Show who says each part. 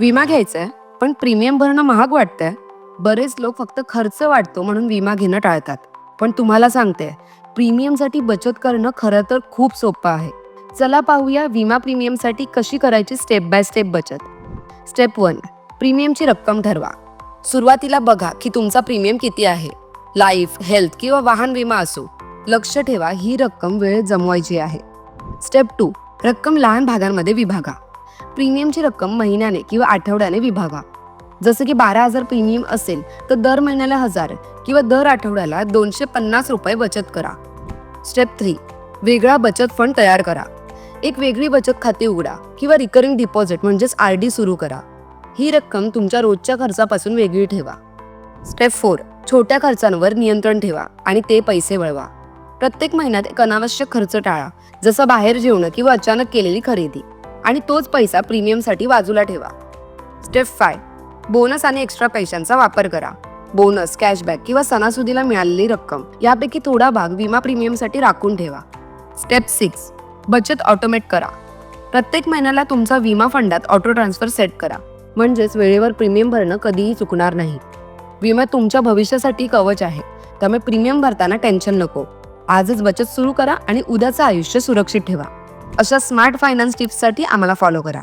Speaker 1: विमा घ्यायचा आहे पण प्रीमियम भरणं महाग वाटतंय. बरेच लोक फक्त खर्च वाटतो म्हणून विमा घेणं टाळतात. पण तुम्हाला सांगते प्रीमियमसाठी बचत करणं खरं तर खूप सोपं आहे. चला पाहूया विमा प्रीमियमसाठी कशी करायची स्टेप बाय स्टेप बचत. स्टेप वन प्रीमियमची रक्कम ठरवा. सुरुवातीला बघा की तुमचा प्रीमियम किती आहे. लाईफ हेल्थ किंवा वाहन विमा असो लक्ष ठेवा ही रक्कम वेळेत जमवायची आहे. स्टेप टू रक्कम लहान भागांमध्ये विभागा. प्रीमियमची रक्कम महिन्याने किंवा आठवड्याने विभागा. जसं की बारा हजार प्रीमियम असेल तर दर महिन्याला हजार किंवा दर आठवड्याला दोनशे पन्नास रुपये बचत करा. स्टेप थ्री वेगळा बचत फंड तयार करा. एक वेगळी बचत खाते उघडा किंवा रिकरिंग डिपॉझिट म्हणजेच आर डी सुरू करा. ही रक्कम तुमच्या रोजच्या खर्चापासून वेगळी ठेवा. स्टेप फोर छोट्या खर्चांवर नियंत्रण ठेवा आणि ते पैसे वळवा. प्रत्येक महिन्यात एक अनावश्यक खर्च टाळा जसं बाहेर जेवणं किंवा अचानक केलेली खरेदी. आणि तोच पैसा प्रीमियमसाठी बाजूला ठेवा. Step five. बोनस आणि एक्स्ट्रा पैशांचा वापर करा. बोनस कॅशबॅक किंवा सणासुदीला मिळालेली रक्कम यापैकी थोडा भाग विमा प्रीमियमसाठी राखून ठेवा. Step six. बचत ऑटोमेट करा. प्रत्येक महिन्याला तुमचा विमा फंडात ऑटो ट्रान्सफर सेट करा. म्हणजेच वेळेवर प्रीमियम भरणं कधीही चुकणार नाही. विमा तुमच्या भविष्यासाठी कवच आहे. त्यामुळे प्रीमियम भरताना टेन्शन नको. आजच बचत सुरू करा आणि उद्याचं आयुष्य सुरक्षित ठेवा. अशा स्मार्ट फायनान्स टिप्ससाठी आम्हाला फॉलो करा.